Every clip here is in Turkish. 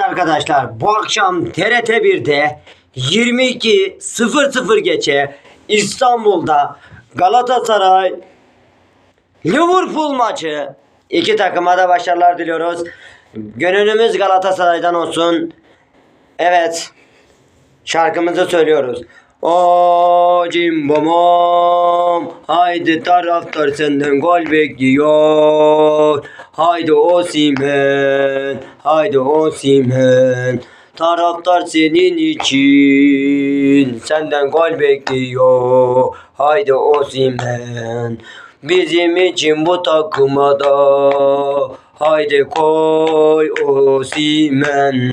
arkadaşlar bu akşam TRT 1'de 22.00 geçe İstanbul'da Galatasaray Liverpool maçı. İki takıma da başarılar diliyoruz. Gönlümüz Galatasaray'dan olsun. Evet. Şarkımızı söylüyoruz. O cimbomom Haydi taraftar senden gol bekliyor Haydi Osimen Haydi Osimen Taraftar senin için Senden gol bekliyor. Haydi Osimen Bizim için bu takıma da. Haydi koy Osimen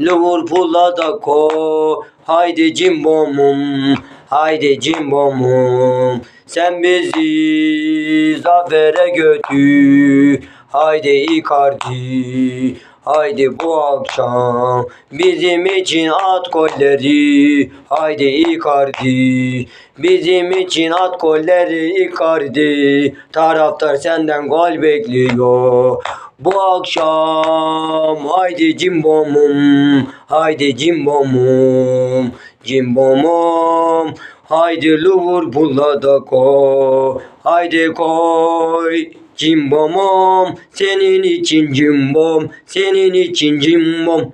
Liverpool'a da koy Haydi cimbomum Haydi cimbomum. Sen bizi zafere götür. Haydi Icardi Haydi bu akşam bizim için at golleri. Haydi Icardi Bizim için at golleri Icardi. Taraftar senden gol bekliyor Bu akşam haydi cimbomum Haydi cimbomum Cimbomum. Haydi Liverpool'a da koy Haydi koy Cimbomum. Senin için cimbom Senin için cimbom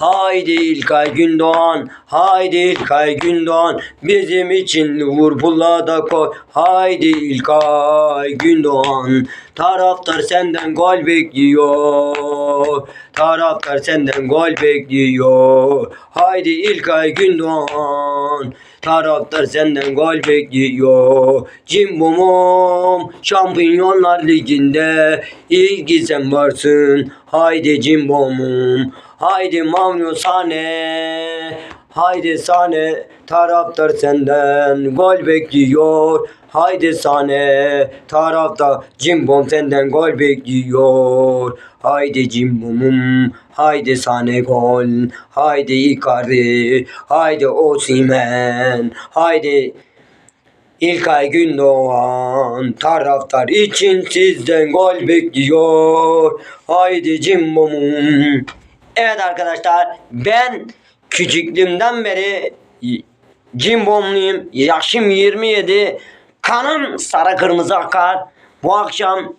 Haydi İlkay Gündoğan, haydi İlkay Gündoğan, bizim için Liverpool'a da koy. Haydi İlkay Gündoğan, taraftar senden gol bekliyor. Taraftar senden gol bekliyor. Haydi İlkay Gündoğan, taraftar senden gol bekliyor. Cimbomum, Şampiyonlar Ligi'nde ilgi sen varsın. Haydi Cimbomum. Haydi Mavnyo Sane Haydi Sane Taraftar senden Gol bekliyor Haydi Sane Taraftar Cimbom senden gol bekliyor Haydi Cimbom'um Haydi Sane gol Haydi Icardi Haydi Osimen Haydi İlkay Gündoğan taraftar için sizden gol bekliyor. Haydi cimbomum. Evet arkadaşlar ben küçüklüğümden beri cimbomluyum. Yaşım 27. Kanım sarı kırmızı akar. Bu akşam